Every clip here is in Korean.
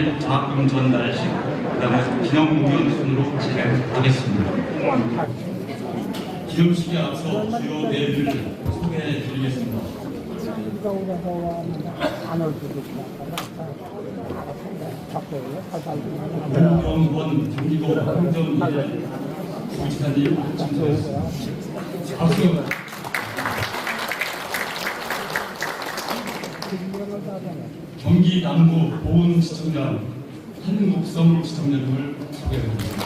감사패 및 장학금 전달식, 그 다음에 기념공연 순으로 진행하겠습니다. 기념식에 앞서 주요 내용을 소개해 드리겠습니다. 윤경원 경기도 행정일 부지사님 참석했습니다. 박수. 경기 남부 보훈시청장 한국성 시청장님을 소개해드립니다.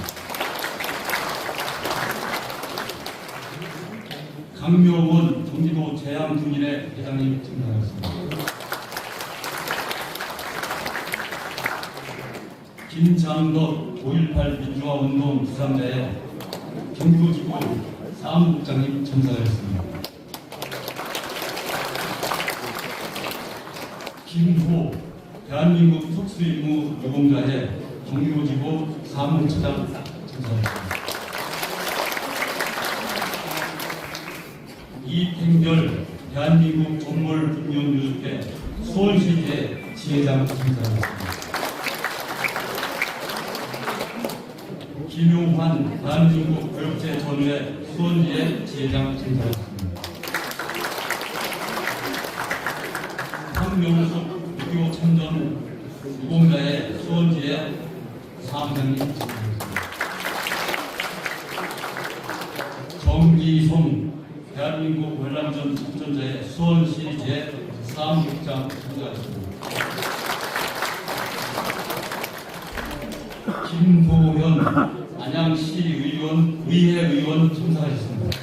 강명원 경기도 재앙군인회 회장님 참석하였습니다. 김장덕 5.18 민주화운동 부산자의 경기도지구 사무국장님 참석하였습니다. 김호 대한민국 특수임무 유공자의 경기도지구 사무처장 참석하였습니다. 이택별 대한민국 동물분뇨유족회 수원시대 지회장 참석하였습니다. 김용환 대한민국 교육제 전후회 수원지회 지회장 참석하였습니다. 황명숙 6.25 참전 유공자의 수원지회 참석하였습니다. 정기송 대한민국 월남전 참전자의 수원시 제 사무국장 참가했습니다. 김도현 안양시 의원 의회 의원 참석하셨습니다.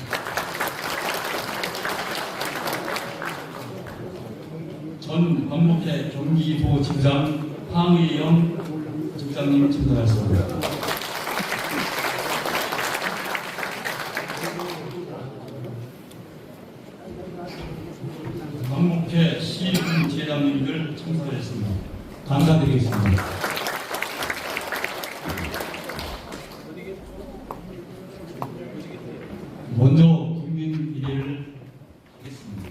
전 광목회 경기도 지부장 황의영 지부장님 참석하셨습니다. 광목회 시군 제장님들 참석하셨습니다. 감사드리겠습니다. 먼저 국민 비례를 하겠습니다.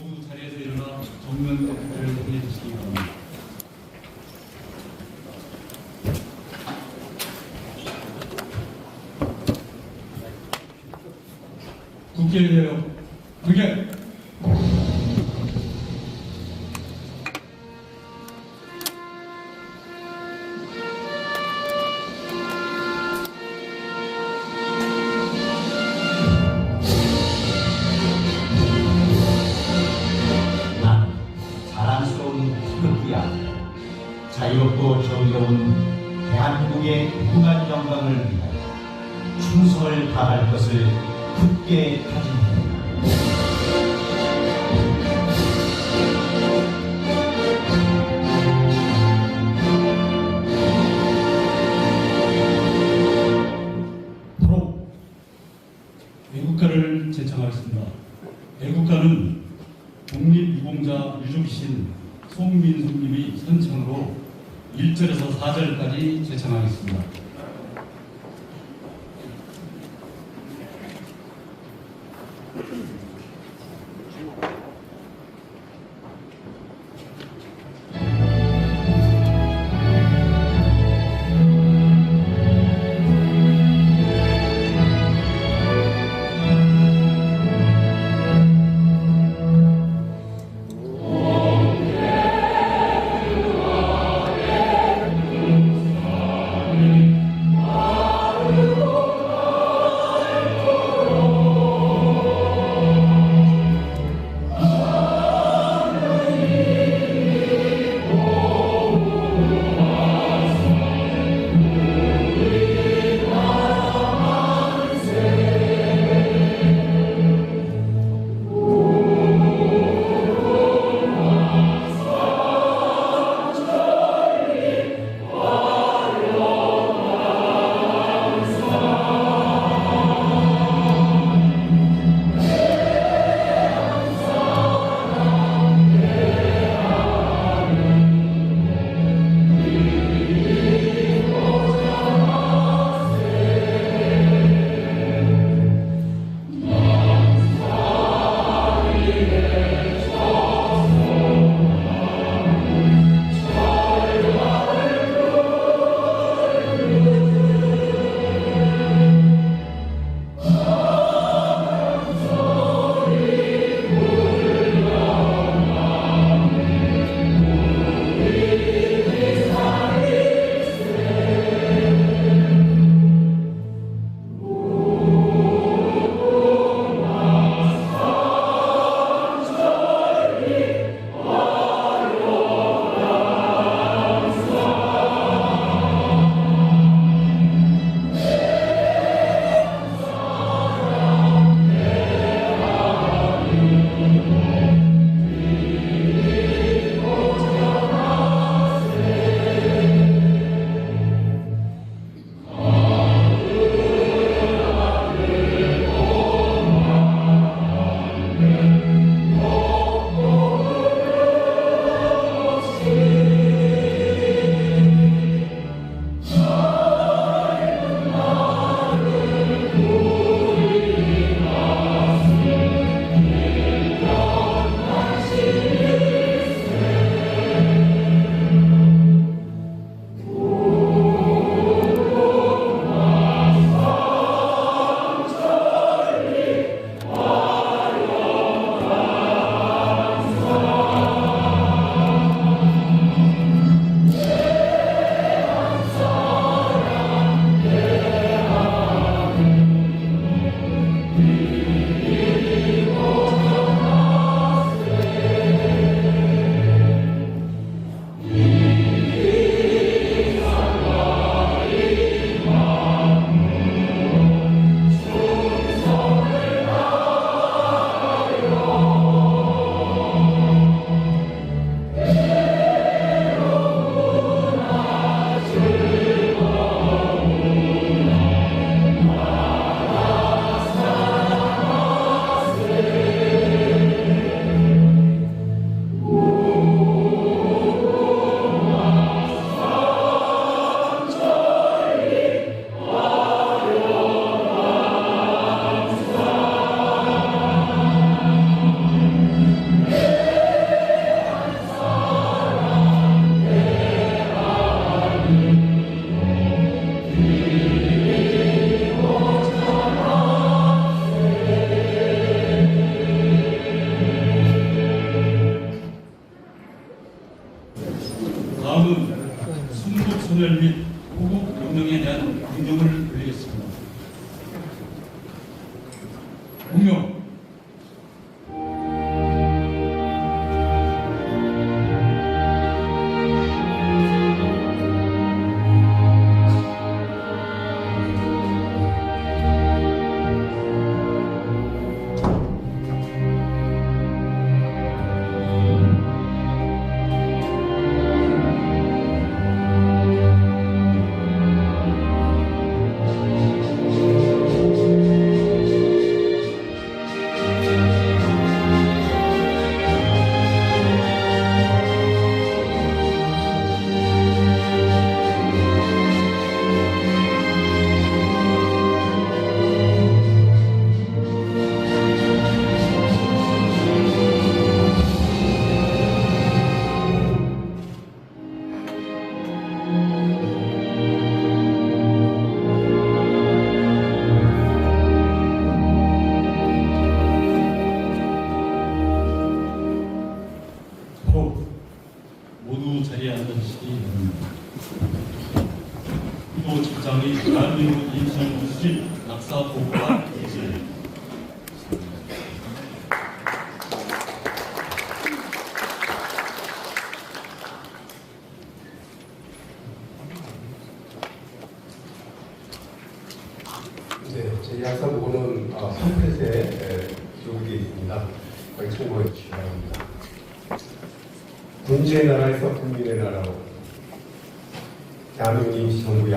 모두 자리에서 일어나 정면 대표를 해주시기 바랍니다. 국회의원 하겠습니다. 애국가는 독립유공자 유족신 송민숙님이 선창으로 1절에서 4절까지 제창하겠습니다.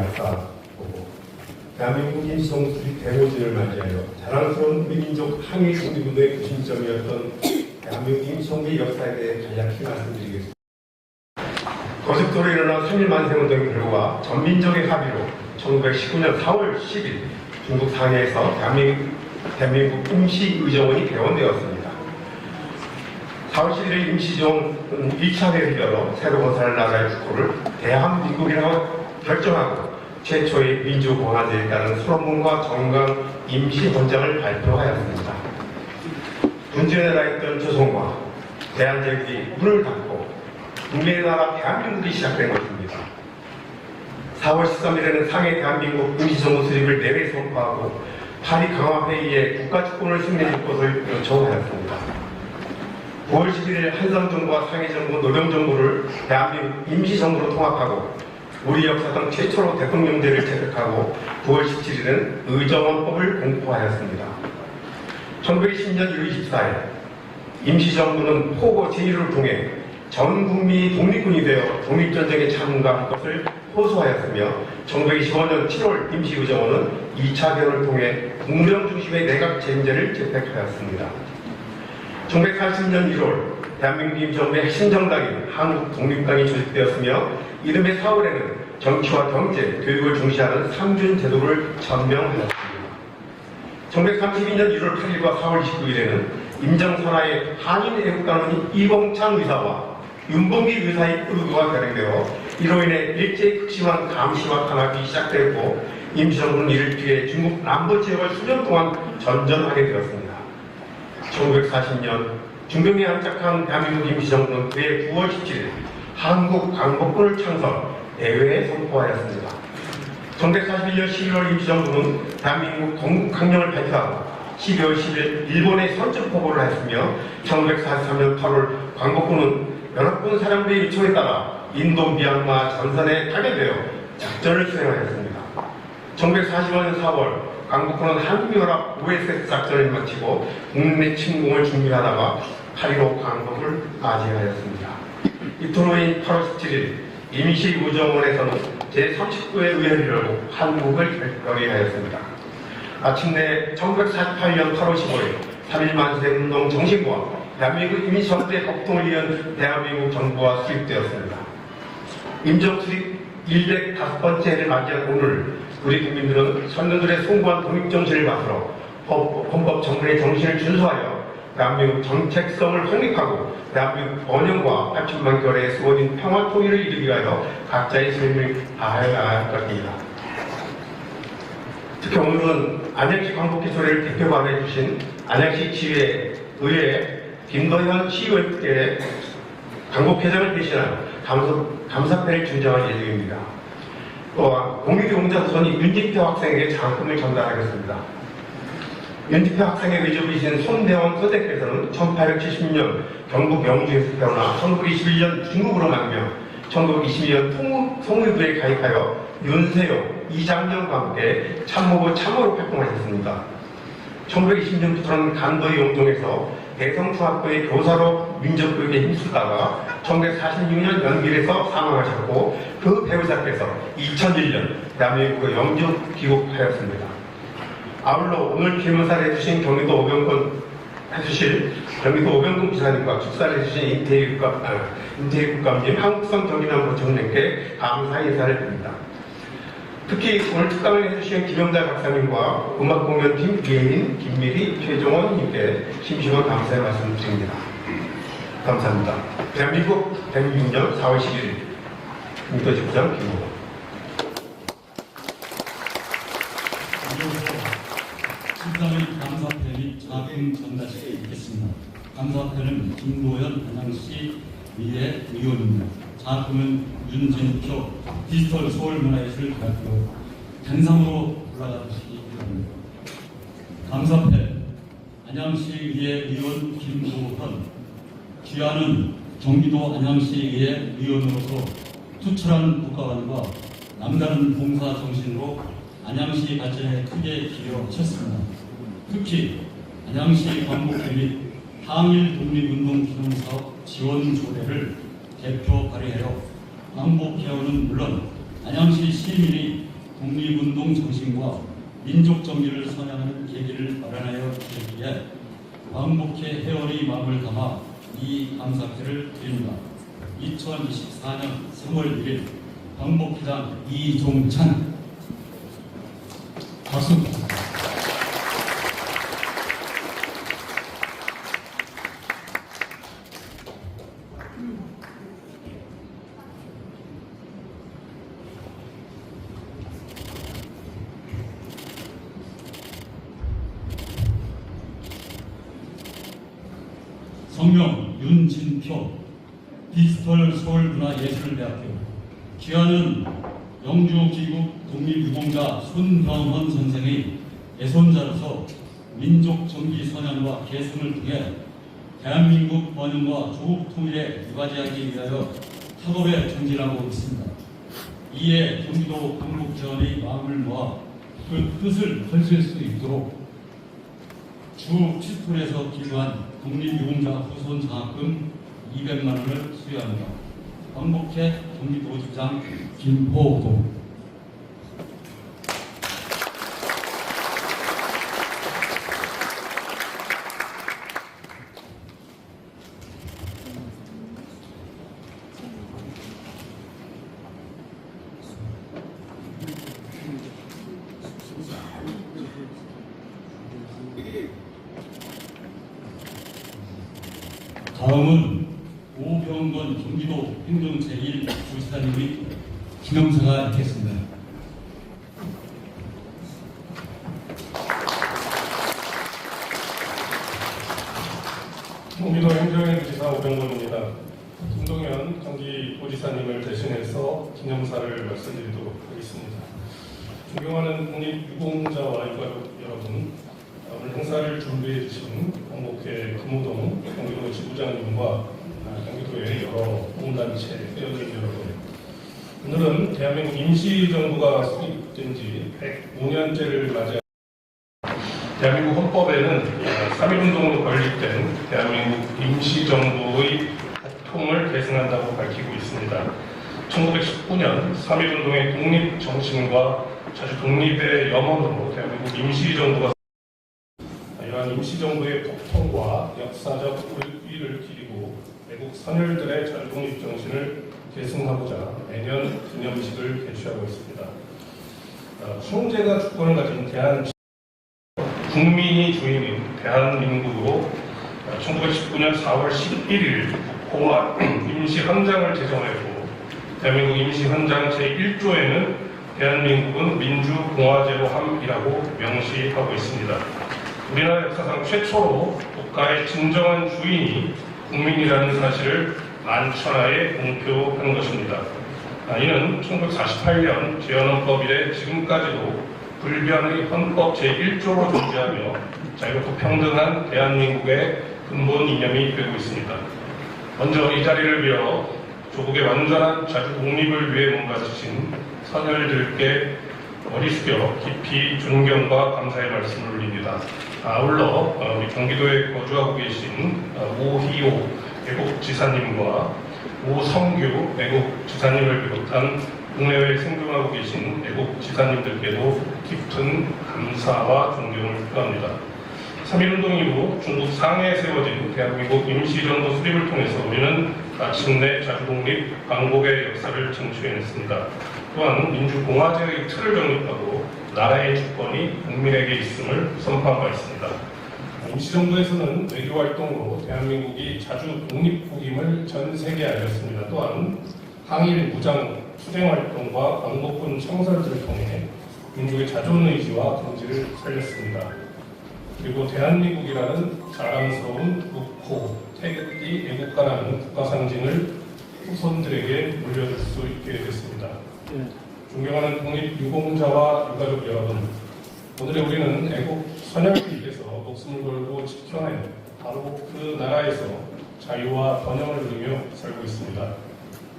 임시정부 약사보고 대한민국 임시정부 수립 대모진을 맞이하여 자랑스러운 우리 민족 항해 독립운동의 구심점이었던 대한민국 임시정부의 역사에 대해 간략히 말씀드리겠습니다. 거듭도로 일어난 3일 만세운동의 결과 전민족의 합의로 1919년 4월 10일 중국 상해에서 대한민국, 대한민국 임시의정원이 개원되었습니다. 4월 11일 임시정은 1차 회의를 열어 새로 건설할 나라의 국호를 대한민국이라고 결정하고 최초의 민주공화제에 따른 수록문과 정강 임시 헌장을 발표하였습니다. 군주의 나라였던 조선과 대한제국이 문을 닫고 국민의 나라 대한민국이 시작된 것입니다. 4월 13일에는 상해 대한민국 임시정부 수립을 내외 선포하고 파리 강화회의에 국가주권을 승리할 것을 요청하였습니다. 9월 11일 한성정부와 상해정부, 노령정부를 대한민국 임시정부로 통합하고 우리 역사상 최초로 대통령제를 채택하고 9월 17일은 의정원법을 공포하였습니다. 1910년 1월 24일 임시정부는 포고 제1을 통해 전 국민이 독립군이 되어 독립전쟁에 참가할 것을 호소하였으며 1925년 7월 임시의정원은 2차 개헌을 통해 국무령 중심의 내각 제임제를 채택하였습니다. 1940년 1월 대한민국 임시정부의 핵심정당인 한국독립당이 조직되었으며 이듬해 4월에는 정치와 경제, 교육을 중시하는 삼준 제도를 전명하였습니다. 1932년 1월 8일과 4월 29일에는 임정선하의 한인애국단원인 이봉창 의사와 윤봉기 의사의 의거가 결행되어 이로 인해 일제히 극심한 감시와 탄압이 시작되었고 임시정부는 이를 피해 중국 남부 지역을 수년 동안 전전하게 되었습니다. 1940년 중병에 안착한 대한민국 임시정부는 그해 9월 17일 한국 광복군을 창설 대회에 선포하였습니다. 1941년 11월 임시정부는 대한민국 건국항령을 발표하고 12월 10일 일본에 선적 포고를 했으며 1943년 8월 광복군은 연합군 사령부의 요청에 따라 인도 미얀마 전선에 타결되어 작전을 수행하였습니다. 1945년 4월 강북군은 한국연합 OSS 작전을 마치고 국내 침공을 준비하다가 8.15 강북을 맞이하였습니다. 이틀 후인 8월 17일 임시우정원에서는 제39회 의회를 한국을 결의하였습니다. 마침내 1948년 8월 15일 3.1 만세운동 정신과 대한민국 임시정부의 법통을 이은 대한민국 정부가 수립되었습니다. 임정 수립 105번째 해를 맞이한 오늘 우리 국민들은 선조들의 숭고한 독립 정신을 받들어 법, 헌법 정부의 정신을 준수하여 대한민국 정책성을 확립하고 대한민국 번영과 8천만 결의 수원인 평화 통일을 이루기 위하여 각자의 책임을 다해야 할 것입니다. 특히 오늘은 안양시 광복기소회를 대표 발의해 주신 안양시 지회 의회 김도현 시의원께 광복회장을 대신하여 감사, 감사패를 준정할 예정입니다. 또한 공유경자선이 윤지표 학생에게 장학금을 전달하겠습니다. 윤지표 학생의 외조이신 손대원 서대께서는 1870년 경북 영주에서 태어나 1921년 중국으로 만명 1922년 통, 통일부에 가입하여 윤세용, 이장년과 함께 참모부 참모로 활동하셨습니다. 1920년부터는 간도의 용동에서 대성중학교의 교사로 민족교육에 힘쓰다가 1946년 연길에서 사망하셨고 그 배우자께서 2001년 대한민국 영주 귀국하였습니다. 아울러 오늘 기념사를 해주신 경기도 오병권 해주실 경기도 오병근 기사님과 축사를 해주신 임태희 국감, 아, 임태희 국감님, 한국성 경기남부 정님께 감사 인사를 드립니다. 특히 오늘 특강을 해주신 김영달 박사님과 음악공연팀 예인, 김미리, 최종원님께 심심한 감사의 말씀을 드립니다. 감사합니다. 대한민국 106년 4월 11일 국도집장 김호건 실장의 감사패 및 자금 전달시키겠습니다. 감사패는 김도현 안양시 미래 의원입니다. 자금은 윤진표 디지털 서울문화예술 대학교 단상으로 올라가 주시기 바랍니다. 감사패 안양시 의회 의원 김도현 귀하는 경기도 안양시의회 의원으로서 투철한 국가관과 남다른 봉사 정신으로 안양시 발전에 크게 기여하셨습니다. 특히 안양시 광복회 및 항일 독립운동 기념사업 지원 조례를 대표 발의하여 광복해오는 물론 안양시 시민이 독립운동 정신과 민족 정의를 선양하는 계기를 마련하여 주기 위해 광복회 회원의 마음을 담아 이 감사패를 드립니다. 2024년 3월 1일 광복회장 이종찬 박수 부탁드립니다. 성명 윤진표 디지털 서울문화예술대학교 귀하는 영주기국 독립유공자 손병헌 선생의 예손자로서 민족 정기 선양과 계승을 통해 대한민국 번영과 조국 통일에 유가지하기 위하여 학업에 전진하고 있습니다. 이에 경기도 강북지원의 마음을 모아 그 뜻을 펼칠 수 있도록 주 7톤에서 기부한 독립유공자 후손 장학금 200만 원을 수여합니다. 광복회 경기도지장 김호동 다음은 오병건 경기도 행정 제1부지사님의 기념사가 있겠습니다. 경기도 행정행지사 오병건입니다. 김동현 경기도지사님을 대신해서 기념사를 말씀드리도록 하겠습니다. 국립유공자와 유가족 여러분, 오늘 행사를 준비해 주신 광복회 금호동 경기도 지부장님과 아, 경기도의 여러 공단체 회원님 여러분, 오늘은 대한민국 임시정부가 수립된 지 105년째를 맞이하 대한민국 헌법에는 3.1운동으로 건립된 대한민국 임시정부의 법통을 계승한다고 밝히고 있습니다. 1919년 3.1운동의 독립정신과 자주 독립의 염원으로 대한민국 임시정부가 이러한 임시정부의 법통과 역사적 의의를 기리고 외국 선열들의 자주 독립 정신을 계승하고자 매년 기념식을 개최하고 있습니다. 어, 형제가 주권을 가진 대한 국민이 주인인 대한민국으로 1919년 4월 11일 공화 임시 헌장을 제정하였고 대한민국 임시 헌장 제1조에는 대한민국은 민주공화제로 함이라고 명시하고 있습니다. 우리나라 역사상 최초로 국가의 진정한 주인이 국민이라는 사실을 만천하에 공표한 것입니다. 아, 이는 1948년 재헌헌법 이래 지금까지도 불변의 헌법 제1조로 존재하며 자유롭고 평등한 대한민국의 근본 이념이 되고 있습니다. 먼저 이 자리를 빌어 조국의 완전한 자주 독립을 위해 몸바치신 선열들께 머리 숙여 깊이 존경과 감사의 말씀을 올립니다. 아울러 어, 우리 경기도에 거주하고 계신 어, 오희호 애국지사님과 오성규 애국지사님을 비롯한 국내외에 생존하고 계신 애국 지사님들께도 깊은 감사와 존경을 표합니다. 3.1운동 이후 중국 상해에 세워진 대한민국 임시정부 수립을 통해서 우리는 마침내 자주독립 광복의 역사를 쟁취해냈습니다. 또한 민주공화제의 틀을 정립하고 나라의 주권이 국민에게 있음을 선포한 바 있습니다. 임시정부에서는 외교활동으로 대한민국이 자주 독립국임을 전 세계에 알렸습니다. 또한 항일 무장 투쟁 활동과 광복군 창설들을 통해 민족의 자존 의지와 경지를 살렸습니다. 그리고 대한민국이라는 자랑스러운 상징을 후손들에게 물려줄 수 있게 됐습니다. 예. 존경하는 독립 유공자와 유가족 여러분, 오늘의 우리는 애국 선열을 위해서 목숨을 걸고 지켜낸 바로 그 나라에서 자유와 번영을 누리며 살고 있습니다.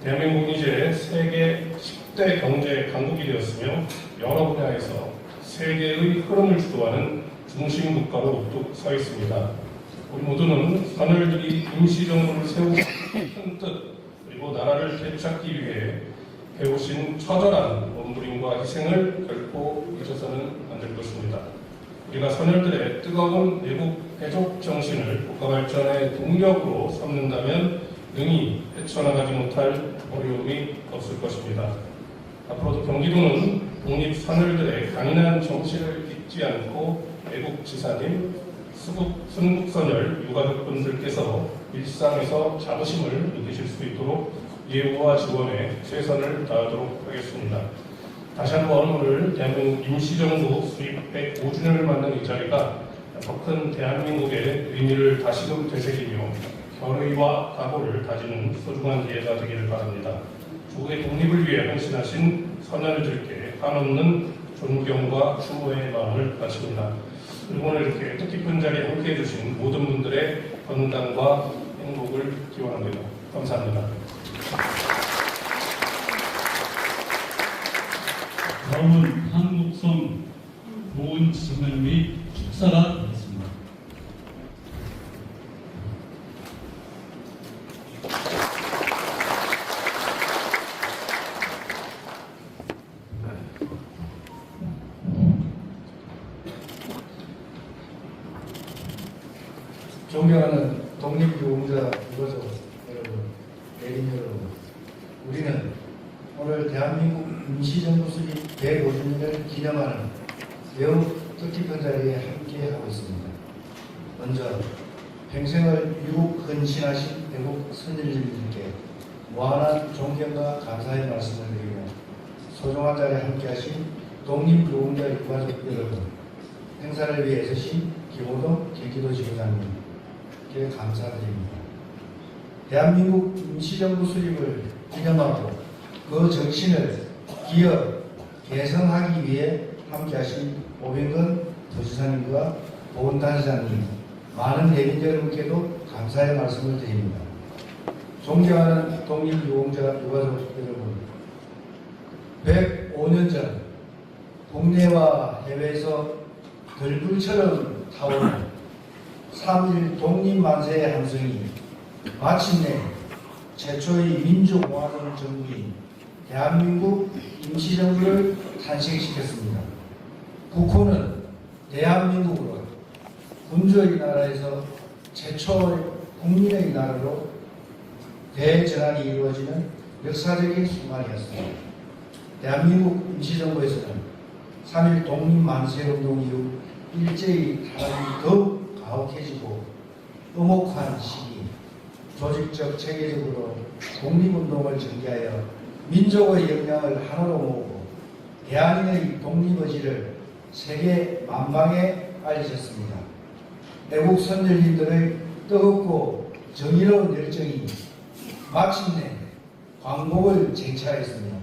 대한민국은 이제 세계 10대 경제 강국이 되었으며 여러 분야에서 세계의 흐름을 주도하는 중심 국가로 우뚝 서 있습니다. 우리 모두는 선열들이 임시정부를 세우고 큰 뜻, 그리고 나라를 되찾기 위해 해오신 처절한 몸부림과 희생을 결코 잊어서는 안 될 것입니다. 우리가 선열들의 뜨거운 내국 해적 정신을 국가 발전의 동력으로 삼는다면 능히 헤쳐나가지 못할 어려움이 없을 것입니다. 앞으로도 경기도는 독립 선열들의 강인한 정신을 잊지 않고 애국 지사님, 수국, 순국선열 유가족분들께서 일상에서 자부심을 느끼실 수 있도록 예우와 지원에 최선을 다하도록 하겠습니다. 다시 한번 오늘 대한민국 임시정부 수립 105주년을 맞는 이 자리가 더 큰 대한민국의 의미를 다시금 되새기며 결의와 각오를 다지는 소중한 기회가 되기를 바랍니다. 조국의 독립을 위해 헌신하신 선열들께 한없는 존경과 추모의 마음을 바칩니다. 오늘 이렇게 뜻깊은 자리에 함께해 주신 모든 분들의 건강과 행복을 기원합니다. 감사합니다. 다음은 한국성 보훈 지선님의 축사가 되겠습니다. 존경하는 독립유공자 유가족 여러분, 대린 여러분, 우리는 오늘 대한민국 임시정부 수립 150년을 기념하는 매우 뜻깊은 자리에 함께하고 있습니다. 먼저 평생을 유국 헌신하신 대국 선열님들께 무한한 존경과 감사의 말씀을 드리며 소중한 자리에 함께하신 독립유공자 유가족 여러분, 행사를 위해 애쓰신 김호동 경기도 지부장님 께 감사드립니다. 대한민국 임시정부 수립을 기념하고 그 정신을 기업 개성하기 위해 함께하신 오병근 도지사님과 보훈단사님 많은 대민 여러분께도 감사의 말씀을 드립니다. 존경하는 독립유공자 유가족 여러분 105년 전 국내와 해외에서 들불처럼 타오른 3일 독립만세의 함성이 마침내 최초의 민주공화국 정부인 대한민국 임시정부를 탄생시켰습니다. 국호는 대한민국으로 군주의 나라에서 최초의 국민의 나라로 대전환이 이루어지는 역사적인 순간이었습니다. 대한민국 임시정부에서는 3일 독립만세운동 이후 일제히 탄압이 더욱 가혹해지고 음혹한 시기, 조직적 체계적으로 독립운동을 전개하여 민족의 역량을 하나로 모으고 대한민의 독립의지를 세계 만방에 알리셨습니다. 애국 선열님들의 뜨겁고 정의로운 열정이 마침내 광복을 쟁취하였습니다.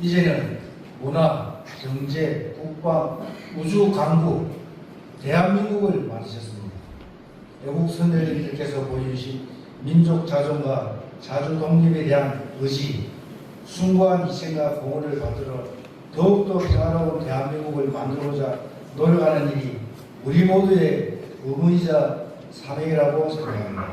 이제는 문화, 경제, 국방, 우주 강국, 대한민국을 만드셨습니다. 외국 선열님들께서 보여주신 민족 자존과 자주 독립에 대한 의지, 숭고한 희생과 공헌을 받들어 더욱더 평화로운 대한민국을 만들고자 노력하는 일이 우리 모두의 의무이자 사명이라고 생각합니다.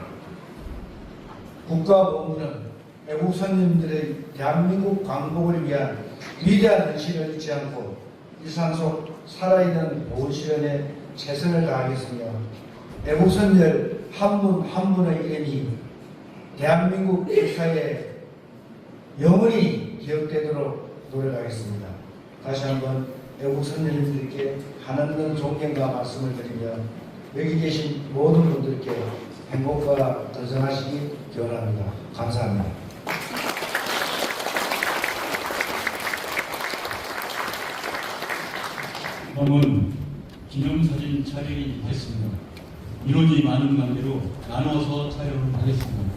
국가본부는 외국 선생님들의 대한민국 광복을 위한 위대한 헌신을 잊지 않고 일상 속 살아있는 실현에 최선을 다하겠으며 외국 선열 한 분 한 분의 이름이 대한민국 역사에 영원히 기억되도록 노력하겠습니다. 다시 한번 외국 선생님들께 한없는 존경과 말씀을 드리며 여기 계신 모든 분들께 행복과 건강하시기 기원합니다. 감사합니다. 다음은 기념사진 촬영이 있겠습니다. 인원이 많은 관계로 나눠서 촬영을 하겠습니다.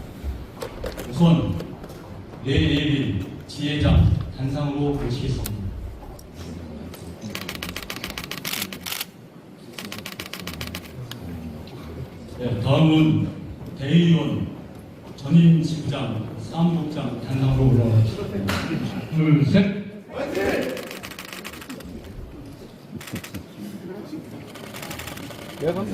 우선 내예빈 지회장 단상으로 모시겠습니다. 네, 다음은